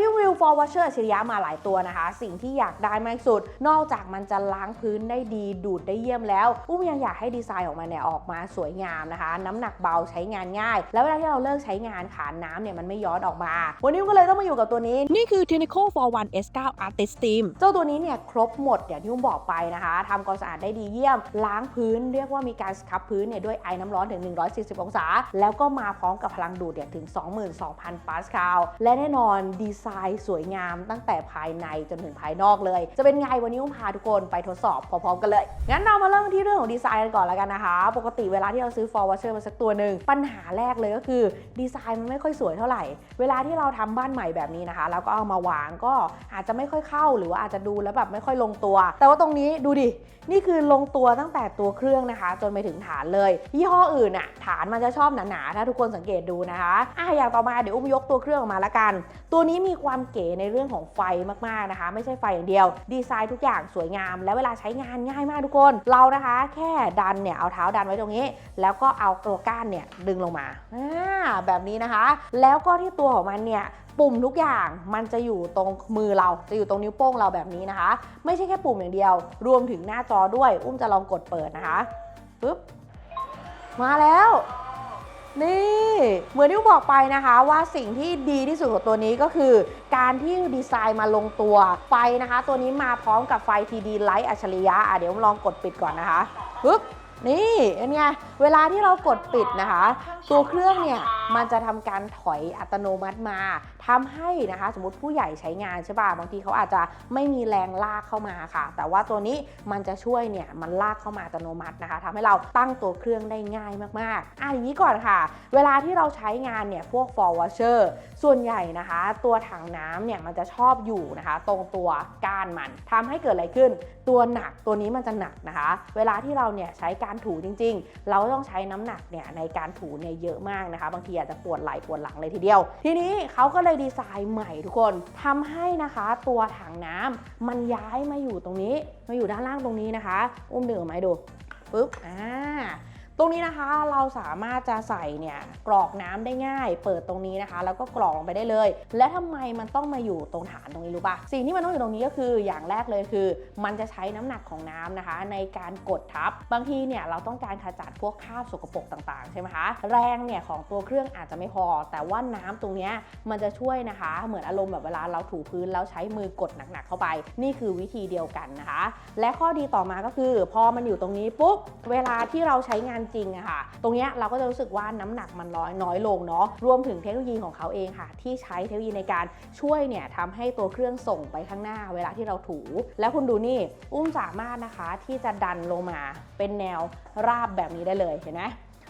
ที่วิว for washer อัจฉริยะมาหลายตัวนะคะ สิ่งที่อยากได้มากที่สุด นอกจากมันจะล้างพื้นได้ดีดูดได้เยี่ยมแล้วอุ้มยังอยากให้ดีไซน์ออกมาเนี่ยออกมาสวยงามนะคะ น้ำหนักเบาใช้งานง่าย แล้วเวลาที่เราเลิกใช้งานขานน้ำเนี่ยมันไม่ย้อนออกมา วันนี้อุ้มก็เลยต้องมาอยู่กับตัวนี้ นี่คือ t e n i c o for One S9 Artist Steam เจ้าตัวนี้เนี่ยครบหมดอย่างที่อุ้มบอกไปนะคะทำความสะอาดได้ดีเยี่ยม ล้างพื้นเรียกว่ามีการสครับพื้นเนี่ยด้วยไอ้น้ำร้อนถึง 140 องศา แล้วก็มาพร้อมกับพลังดูดเนี่ยถึง 22,000 ปาสคาลและแน่นอนดีไซน์สวยงามตั้งแต่ภายในจนถึงภายนอกเลย จะเป็นไงวันนี้อุ้มพาทุกคนไปทดสอบพร้อมๆกันเลย งั้นเรามาเริ่มที่เรื่องของดีไซน์กันก่อนแล้วกันนะคะ ปกติเวลาที่เราซื้อ for washer มาสักตัวหนึ่งปัญหาแรกเลยก็คือดีไซน์มันไม่ค่อยสวยเท่าไหร่ เวลาที่เราทำบ้านใหม่แบบนี้นะคะ แล้วก็เอามาวางก็อาจจะไม่ค่อยเข้าหรือว่าอาจจะดูแล้วแบบไม่ค่อยลงตัว แต่ว่าตรงนี้ดูดิ นี่คือลงตัวตั้งแต่ตัวเครื่องนะคะ จนไปถึงฐานเลยยี่ห้ออื่นอะฐานมันจะชอบหนาๆถ้าทุกคนสังเกตดูนะคะอะอย่างต่อมาเดี๋ยวอุ้มยกตัวเครื่องออกมาละกัน ตัวนี้มีความเก๋ในเรื่องของไฟมากๆนะคะ ไม่ใช่ไฟอย่างเดียว ดีไซน์ทุกอย่างสวยงาม และเวลาใช้งานง่ายมากทุกคน เรานะคะ แค่ดันเนี่ยเอาเท้าดันไว้ตรงนี้ แล้วก็เอาตัวก้านเนี่ยดึงลงมาอ่าแบบนี้นะคะ แล้วก็ที่ตัวของมันเนี่ยปุ่มทุกอย่างมันจะอยู่ตรงมือเราจะอยู่ตรงนิ้วโป้งเราแบบนี้นะคะ ไม่ใช่แค่ปุ่มอย่างเดียว รวมถึงหน้าจอด้วย อุ้มจะลองกดเปิดนะคะปึ๊บมาแล้ว นี่เหมือนที่บอกไปนะคะว่าสิ่งที่ดีที่สุดของตัวนี้ก็คือ การที่ดีไซน์มาลงตัวไฟนะคะ ตัวนี้มาพร้อมกับไฟ TD Light อัจฉริยะอะเดี๋ยวลองกดปิดก่อนนะคะปึ๊บนี่เป็นไงเวลาที่เรากดปิดนะคะ ตัวเครื่องเนี่ย มันจะทำการถอยอัตโนมัติมาทำให้นะคะ สมมติผู้ใหญ่ใช้งานใช่ป่ะบางทีเขาอาจจะไม่มีแรงลากเข้ามาค่ะ แต่ว่าตัวนี้มันจะช่วยเนี่ยมันลากเข้ามาอัตโนมัตินะคะทำให้เราตั้งตัวเครื่องได้ง่ายมากๆอะอย่างนี้ก่อนค่ะ เวลาที่เราใช้งานเนี่ยพวก for washer ส่วนใหญ่นะคะ ตัวถังน้ำเนี่ยมันจะชอบอยู่นะคะ ตรงตัวก้านมันทำให้เกิดอะไรขึ้น ตัวหนักตัวนี้มันจะหนักนะคะ เวลาที่เราเนี่ยใช้การถูจริง ๆ เราต้องใช้น้ำหนักเนี่ยในการถูเนี่ยเยอะมากนะคะ บางทีอาจจะปวดไหล่ปวดหลังเลยทีเดียว ทีนี้เขาก็เลยดีไซน์ใหม่ทุกคนทำให้นะคะตัวถังน้ำมันย้ายมาอยู่ตรงนี้ มาอยู่ด้านล่างตรงนี้นะคะ อุ้มดึงออกมไหมดูปึ๊บอ่า ตรงนี้นะคะเราสามารถจะใส่เนี่ยกรอกน้ำได้ง่าย เปิดตรงนี้นะคะ แล้วก็กรอกลงไปได้เลย และทำไมมันต้องมาอยู่ตรงฐานตรงนี้รู้ปะสิ่งที่มันต้องอยู่ตรงนี้ก็คืออย่างแรกเลยคือ มันจะใช้น้ำหนักของน้ำนะคะ ในการกดทับ บางทีเนี่ยเราต้องการขจัดพวกคราบสกปรกต่างๆใช่ไหมคะแรงเนี่ยของตัวเครื่องอาจจะไม่พอ แต่ว่าน้ำตรงนี้มันจะช่วยนะคะ เหมือนอารมณ์แบบเวลาเราถูพื้นแล้วใช้มือกดหนักๆเข้าไป นี่คือวิธีเดียวกันนะคะ และข้อดีต่อมาก็คือ พอมันอยู่ตรงนี้ปุ๊บเวลาที่เราใช้งานจริงอะค่ะ ตรงเนี้ยเราก็จะรู้สึกว่าน้ำหนักมันน้อยน้อยลงเนาะรวมถึงเทคโนโลยีของเขาเองค่ะ ที่ใช้เทคโนโลยีในการช่วยเนี่ยทำให้ตัวเครื่องส่งไปข้างหน้าเวลาที่เราถู แล้วคุณดูนี่ อุ้มสามารถนะคะที่จะดันลงมาเป็นแนวราบแบบนี้ได้เลยเห็นไหม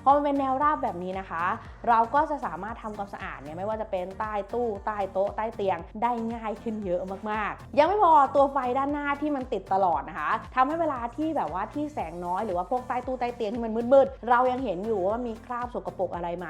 พอมันเป็นแนวราบแบบนี้นะคะ เราก็จะสามารถทำความสะอาดเนี่ยไม่ว่าจะเป็นใต้ตู้ใต้โต๊ะใต้เตียงได้ง่ายขึ้นเยอะมากๆ ยังไม่พอตัวไฟด้านหน้าที่มันติดตลอดนะคะทำให้เวลาที่แบบว่าที่แสงน้อยหรือว่าพวกใต้ตู้ใต้เตียงที่มันมืดๆเรายังเห็นอยู่ว่ามีคราบสกปรกอะไรไหม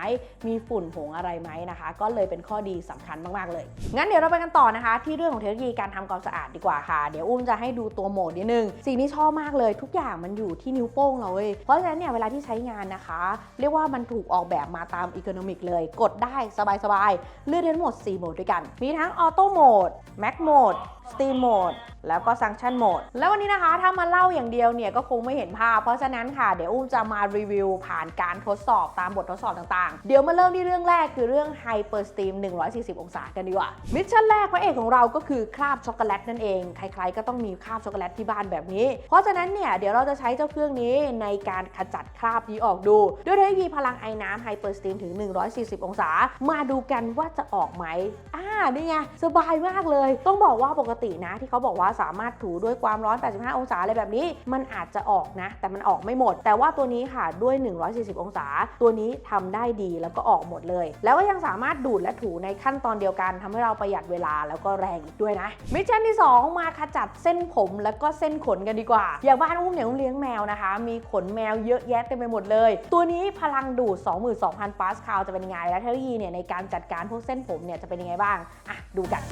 มีฝุ่นผงอะไรไหมนะคะ ก็เลยเป็นข้อดีสำคัญมากๆเลย งั้นเดี๋ยวเราไปกันต่อนะคะ ที่เรื่องของเทคโนโลยีการทำความสะอาดดีกว่าค่ะ เดี๋ยวอุ้มจะให้ดูตัวโหมดนิดนึงสิ่งที่ชอบมากเลย ทุกอย่างมันอยู่ที่นิ้วโป้งเราเว้ยเพราะฉะนั้นเนี่ยเวลาที่ใช้งานนะคะเรียกว่ามันถูกออกแบบมาตามอีโคโนมิกเลย กดได้สบายๆ เลือกได้ทั้งหมด 4 โหมดด้วยกัน มีทั้งออโต้โหมดแม็กโหมด สตรีมโหมดแล้วก็ซังชันโหมดแล้ววันนี้นะคะถ้ามาเล่าอย่างเดียวเนี่ยก็คงไม่เห็นภาพ เพราะฉะนั้นค่ะ เดี๋ยวอุ้มจะมารีวิวผ่านการทดสอบตามบททดสอบต่างๆ เดี๋ยวมาเริ่มที่เรื่องแรกคือเรื่อง Hyper Steam 140 องศากันดีกว่า มิชชั่นแรกพระเอกของเราก็คือคราบช็อกโกแลตนั่นเอง ใครๆก็ต้องมีคราบช็อกโกแลตที่บ้านแบบนี้ เพราะฉะนั้นเนี่ยเดี๋ยวเราจะใช้เจ้าเครื่องนี้ในการขจัดคราบนี้ออกดู ด้วยเทคโนโลยีพลังไอ้น้ำ Hyper Steam ถึง 140 องศา มาดูกันว่าจะออกไหมอ่านี่ไงสบายมากเลย ต้องบอกว่าปกตินะ ที่เขาบอกว่าสามารถถูด้วยความร้อน 85 องศาอะไรแบบนี้ มันอาจจะออกนะ แต่มันออกไม่หมด แต่ว่าตัวนี้ค่ะด้วย 140 องศา ตัวนี้ทำได้ดีแล้วก็ออกหมดเลย แล้วก็ยังสามารถดูดและถูในขั้นตอนเดียวกันทำให้เราประหยัดเวลาแล้วก็แรงอีกด้วยนะมิชชั่นที่ 2 มาขจัดเส้นผมแล้วก็เส้นขนกันดีกว่า อย่างบ้านอุ้มเนี่ยอุ้มเลี้ยงแมวนะคะ มีขนแมวเยอะแยะเต็มไปหมดเลย ตัวนี้พลังดูด 22,000 ปาสคาลจะเป็นยังไง และเทคโนโลยีเนี่ยในการจัดการพวกเส้นผมเนี่ยจะเป็นยังไงบ้างอะดูกัน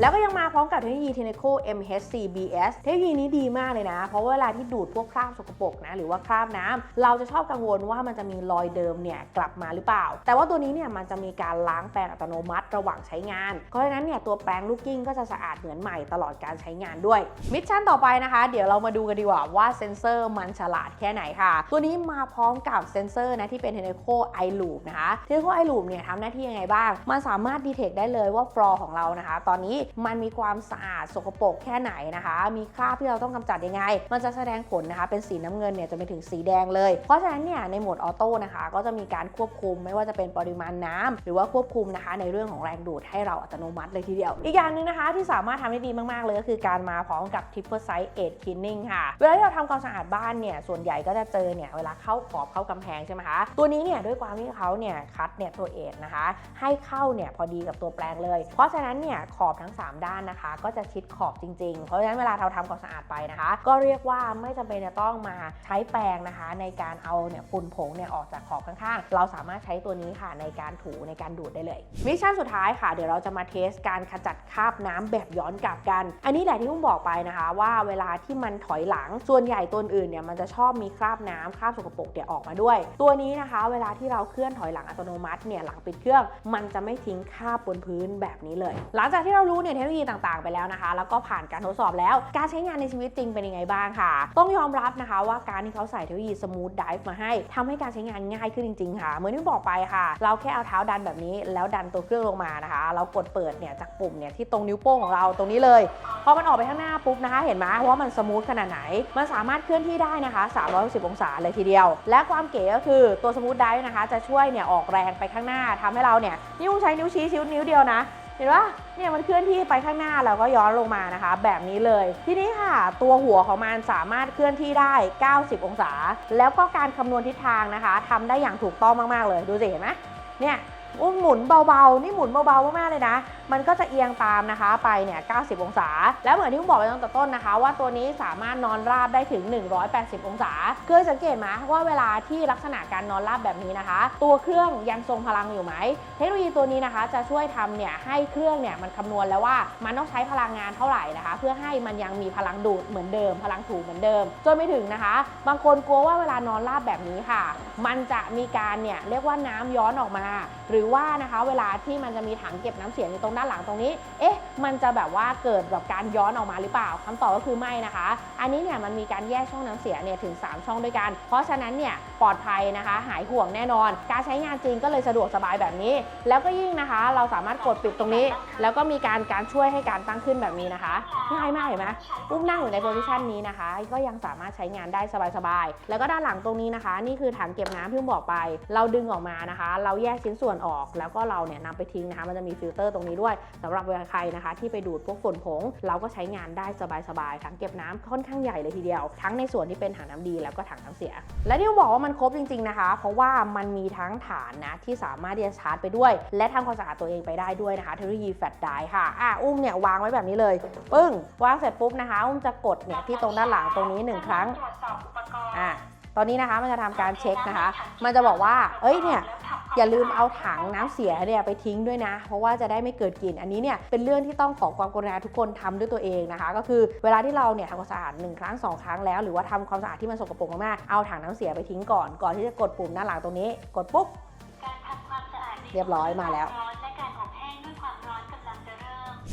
แล้วก็ยังมาพร้อมกับเทคโนโลยี Teneco MHCBS เทคโนโลยีนี้ดีมากเลยนะ เพราะเวลาที่ดูดพวกคราบสกปรกนะหรือว่าคราบน้ำเราจะชอบกังวลว่ามันจะมีรอยเดิมเนี่ยกลับมาหรือเปล่า แต่ว่าตัวนี้เนี่ยมันจะมีการล้างแปรงอัตโนมัติระหว่างใช้งาน เพราะฉะนั้นเนี่ยตัวแปรงลูกกิ้งก็จะสะอาดเหมือนใหม่ตลอดการใช้งานด้วย มิชชั่นต่อไปนะคะ เดี๋ยวเรามาดูกันดีกว่าว่าเซนเซอร์มันฉลาดแค่ไหนค่ะ ตัวนี้มาพร้อมกับเซนเซอร์นะที่เป็น Teneco iLoop นะคะ Teneco iLoop เนี่ยทำหน้าที่ยังไงบ้าง มันสามารถดีเทคได้เลยว่าฟลอร์ของเรานะคะ ตอนนี้มันมีความสะอาดสกปรกแค่ไหนนะคะ มีคราบที่เราต้องกำจัดยังไง มันจะแสดงผลนะคะเป็นสีน้ำเงินเนี่ยจะไปถึงสีแดงเลย เพราะฉะนั้นเนี่ยในโหมดออโต้นะคะก็จะมีการควบคุมไม่ว่าจะเป็นปริมาณน้ำหรือว่าควบคุมนะคะ ในเรื่องของแรงดูดให้เราอัตโนมัติเลยทีเดียว อีกอย่างหนึ่งนะคะที่สามารถทำได้ดีมากๆเลยก็คือการมาพร้อมกับ Triple Site Edge Cleaning ค่ะเวลาที่เราทำความสะอาดบ้านเนี่ยส่วนใหญ่ก็จะเจอเนี่ยเวลาเข้าขอบเข้ากำแพงใช่ไหมคะตัวนี้เนี่ยด้วยความที่เขาเนี่ยคัดเนี่ยตัวเอทนะคะ ให้เข้าเนี่ยพอดีกับตัวแปรงเลย เพราะฉะนั้นเนี่ยขอบทั้ง3 ด้านนะคะ ก็จะชิดขอบจริง ๆ เพราะฉะนั้นเวลาเราทำความสะอาดไปนะคะ ก็เรียกว่าไม่จำเป็นจะต้องมาใช้แปรงนะคะ ในการเอาเนี่ยฝุ่นผงเนี่ยออกจากขอบข้างๆ เราสามารถใช้ตัวนี้ค่ะในการถูในการดูดได้เลยมิชชั่นสุดท้ายค่ะ เดี๋ยวเราจะมาเทสการขจัดคราบน้ำแบบย้อนกลับกัน อันนี้แหละที่ผมบอกไปนะคะ ว่าเวลาที่มันถอยหลังส่วนใหญ่ตัวอื่นเนี่ยมันจะชอบมีคราบน้ำคราบสกปรกเนี่ยออกมาด้วย ตัวนี้นะคะ เวลาที่เราเคลื่อนถอยหลังอัตโนมัติเนี่ยหลังปิดเครื่อง มันจะไม่ทิ้งคราบบนพื้นแบบนี้เลย หลังจากที่เรารู้เนี่ยเทคโนโลยีต่างๆ ไปแล้วนะคะ แล้วก็ผ่านการทดสอบแล้ว การใช้งานในชีวิตจริงเป็นยังไงบ้างค่ะ ต้องยอมรับนะคะว่าการที่เขาใส่เทคโนโลยีสมูทไดฟ์มาให้ทำให้การใช้งานง่ายขึ้นจริง ๆ ค่ะ เหมือนที่บอกไปค่ะ เราแค่เอาเท้าดันแบบนี้ แล้วดันตัวเครื่องลงมานะคะ เรากดเปิดเนี่ยจากปุ่มเนี่ยที่ตรงนิ้วโป้งของเราตรงนี้เลย พอมันออกไปข้างหน้าปุ๊บนะคะ เห็นไหมว่ามันสมูทขนาดไหน มันสามารถเคลื่อนที่ได้นะคะ 360 องศาเลยทีเดียว และความเก๋ก็คือตัวสมูทไดฟ์นะคะ จะช่วยเนี่ยออกแรงไปข้างหน้าทำให้เราเนี่ยนิ้วใช้นิ้วชี้ชิ้วนิ้วเดียวนะ เห็นปะเนี่ยมันเคลื่อนที่ไปข้างหน้าแล้วก็ย้อนลงมานะคะ แบบนี้เลย ทีนี้ค่ะ ตัวหัวของมันสามารถเคลื่อนที่ได้ 90 องศา แล้วก็การคำนวณทิศทางนะคะทำได้อย่างถูกต้องมาก ๆ เลย ดูสิเห็นไหมเนี่ย อุ้มหมุนเบาๆ นี่หมุนเบาๆมากๆเลยนะ มันก็จะเอียงตามนะคะไปเนี่ย 90 องศา แล้วเหมือนที่ผมบอกไปตั้งแต่ต้นนะคะ ว่าตัวนี้สามารถนอนราบได้ถึง 180 องศาเคยสังเกตไหมว่าเวลาที่ลักษณะการนอนราบแบบนี้นะคะ ตัวเครื่องยังทรงพลังอยู่ไหม เทคโนโลยีตัวนี้นะคะ จะช่วยทำเนี่ยให้เครื่องเนี่ยมันคำนวณแล้วว่ามันต้องใช้พลังงานเท่าไหร่นะคะ เพื่อให้มันยังมีพลังดูดเหมือนเดิม พลังถูเหมือนเดิมจนไม่ถึงนะคะ บางคนกลัวว่าเวลานอนราบแบบนี้ค่ะ มันจะมีการเนี่ยเรียกว่าน้ำย้อนออกมา หรือว่านะคะเวลาที่มันจะมีถังเก็บน้ำเสียอยู่ตรงด้านหลังตรงนี้ เอ๊ะ มันจะแบบว่าเกิดแบบการย้อนออกมาหรือเปล่าคำตอบก็คือไม่นะคะ อันนี้เนี่ยมันมีการแยกช่องน้ำเสียเนี่ยถึง 3 ช่องด้วยกัน เพราะฉะนั้นเนี่ยปลอดภัยนะคะ หายห่วงแน่นอน การใช้งานจริงก็เลยสะดวกสบายแบบนี้ แล้วก็ยิ่งนะคะ เราสามารถกดปิดตรงนี้ แล้วก็มีการการช่วยให้การตั้งขึ้นแบบนี้นะคะง่ายมากเห็นไหมอุ้มนั่งอยู่ในโพซิชันนี้นะคะ ก็ยังสามารถใช้งานได้สบายๆแล้วก็ด้านหลังตรงนี้นะคะ นี่คือถังเก็บน้ำที่ผมบอกไป เราดึงออกมานะคะ เราแยกชิ้นส่วนออกแล้วก็เราเนี่ยนำไปทิ้งนะคะมันจะมีฟิลเตอร์ตรงนี้ด้วยสำหรับเวลาใครนะคะ ที่ไปดูดพวกฝุ่นผง เราก็ใช้งานได้สบายๆถังเก็บน้ำค่อนข้างใหญ่เลยทีเดียว ทั้งในส่วนที่เป็นถังน้ำดีแล้วก็ถังน้ำเสีย และที่บอกว่ามันครบจริง ๆนะคะ เพราะว่ามันมีทั้งฐานนะที่สามารถที่จะชาร์จไปด้วย และทำความสะอาดตัวเองไปได้ด้วยนะคะเทคโนโลยีแฟลชไดร์ค่ะอะอุ้มเนี่ยวางไว้แบบนี้เลยปึ้งวางเสร็จปุ๊บนะคะอุ้มจะกดเนี่ยที่ตรงด้านหลังตรงนี้หนึ่งครั้งอะตอนนี้นะคะมันจะทำการเช็คนะคะ มันจะบอกว่า เอ้ยเนี่ย อย่าลืมเอาถังน้ำเสียเนี่ยไปทิ้งด้วยนะ เพราะว่าจะได้ไม่เกิดกลิ่นอันนี้เนี่ยเป็นเรื่องที่ต้องขอความกรุณาทุกคนทำด้วยตัวเองนะคะ ก็คือเวลาที่เราเนี่ยทำความสะอาดหนึ่งครั้งสองครั้งแล้ว หรือว่าทำความสะอาดที่มันสกปรกมากๆเอาถังน้ำเสียไปทิ้งก่อนก่อนที่จะกดปุ่มด้านหลังตรงนี้ กดปุ๊บการทำความสะอาดในเรียบร้อยมาแล้ว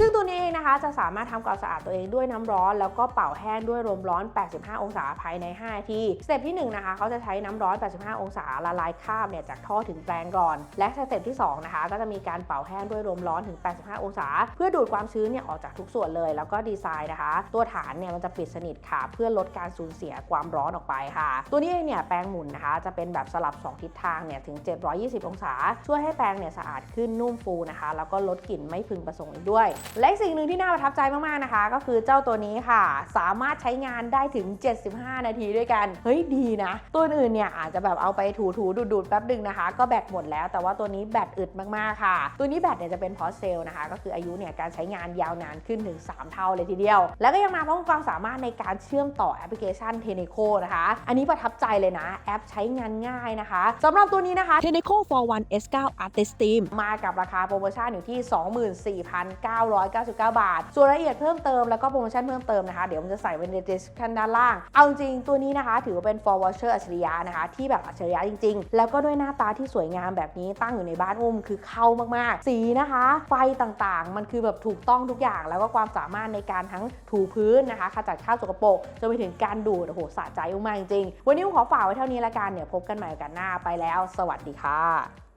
ซึ่งตัวนี้เองนะคะจะสามารถทำความสะอาดตัวเองด้วยน้ำร้อน แล้วก็เป่าแห้งด้วยลมร้อน 85 องศาภายใน 5 นาทีสเต็ปที่1นะคะเขาจะใช้น้ำร้อน 85 องศาละลายคราบเนี่ยจากท่อถึงแปรงก่อน และสเต็ปที่2นะคะก็จะมีการเป่าแห้งด้วยลมร้อนถึง 85 องศา เพื่อดูดความชื้นเนี่ยออกจากทุกส่วนเลย แล้วก็ดีไซน์นะคะ ตัวฐานเนี่ยมันจะปิดสนิทค่ะ เพื่อลดการสูญเสียความร้อนออกไปค่ะ ตัวนี้เองเนี่ยแปรงหมุนนะคะ จะเป็นแบบสลับ 2 ทิศทางเนี่ยถึง 720 องศา ช่วยให้แปรงเนี่ยสะอาดขึ้นนุ่มฟูนะคะ แล้วก็ลดกลิ่นไม่พึงประสงค์อีกด้วยและสิ่งหนึ่งที่น่าประทับใจมากๆนะคะ ก็คือเจ้าตัวนี้ค่ะ สามารถใช้งานได้ถึง 75 นาทีด้วยกัน เฮ้ยดีนะ ตัวอื่นเนี่ยอาจจะแบบเอาไปถูถูดูดดูดๆแป๊บดึงนะคะ ก็แบตหมดแล้ว แต่ว่าตัวนี้แบตอึดมากๆค่ะ ตัวนี้แบตเนี่ยจะเป็นพอสเซลนะคะ ก็คืออายุเนี่ยการใช้งานยาวนานขึ้นถึง 3 เท่าเลยทีเดียว แล้วก็ยังมาพร้อมความสามารถในการเชื่อมต่อแอปพลิเคชัน Teneco นะคะ อันนี้ประทับใจเลยนะ แอปใช้งานง่ายนะคะสำหรับตัวนี้นะคะ Teneco for One S9 Artist Team มากับราคาโปรโมชั่นอยู่ที่ 24,900 999 บาท ส่วนรายละเอียดเพิ่มเติมแล้วก็โปรโมชั่นเพิ่มเติมนะคะ เดี๋ยวมันจะใส่ไว้ใน description ด้านล่าง เอาจริงตัวนี้นะคะ ถือว่าเป็น for watcher อัจฉริยะนะคะ ที่แบบอัจฉริยะจริง ๆ แล้วก็ด้วยหน้าตาที่สวยงามแบบนี้ตั้งอยู่ในบ้านอุ้มคือเข้ามากๆ สีนะคะ ไฟต่างๆ มันคือแบบถูกต้องทุกอย่าง แล้วก็ความสามารถในการทั้งถูพื้นนะคะขจัดคราบสกปรกจนไปถึงการดูดโอ้โหสะใจมากจริงๆวันนี้อุ้มขอฝากไว้เท่านี้ละกันเดี๋ยวพบกันใหม่กันหน้าไปแล้ว สวัสดีค่ะ